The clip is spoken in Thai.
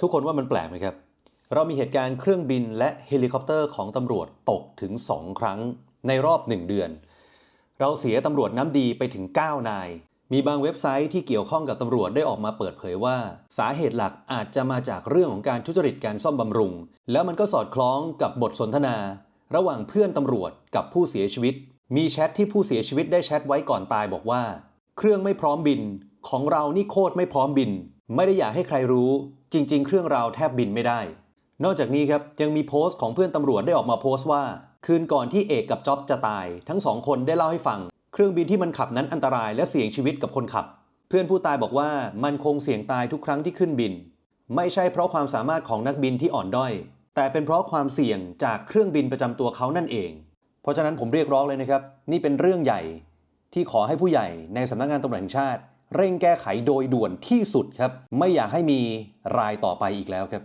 ทุกคนว่ามันแปลกไหมครับ เรามีเหตุการณ์เครื่องบินและเฮลิคอปเตอร์ของตำรวจตกถึง 2 ครั้งในรอบ 1 เดือน เราเสียตำรวจน้ำดีไปถึง 9 นาย มีบางเว็บไซต์ที่เกี่ยวข้องกับตำรวจได้ออกมาเปิดเผยว่า สาเหตุหลักอาจจะมาจากเรื่องของการทุจริตการซ่อมบำรุง แล้วมันก็สอดคล้องกับบทสนทนา ระหว่างเพื่อนตำรวจกับผู้เสียชีวิต มีแชทที่ผู้เสียชีวิตได้แชทไว้ก่อนตายบอกว่า เครื่องไม่พร้อมบิน ของเรานี่โคตรไม่พร้อมบิน ไม่ได้อยากให้ใครรู้ จริง ๆ เครื่องเราแทบบินไม่ได้ นอกจากนี้ครับยังมีโพสต์ของเพื่อนตำรวจได้ออกมาโพสต์ว่า คืนก่อนที่เอกกับจ๊อบจะตาย ทั้งสองคนได้เล่าให้ฟัง เครื่องบินที่มันขับนั้นอันตรายและเสี่ยงชีวิตกับคนขับ เพื่อนผู้ตายบอกว่ามันคงเสี่ยงตายทุกครั้งที่ขึ้นบิน ไม่ใช่เพราะความสามารถของนักบินที่อ่อนด้อย แต่เป็นเพราะความเสี่ยงจากเครื่องบินประจำตัวเขานั่นเอง เพราะฉะนั้นผมเรียกร้องเลยนะครับ นี่เป็นเรื่องใหญ่ที่ขอให้ผู้ใหญ่ในสำนักงานตำรวจแห่งชาติ เร่งแก้ไขโดยด่วนที่สุดครับ ไม่อยากให้มีรายต่อไปอีกแล้วครับ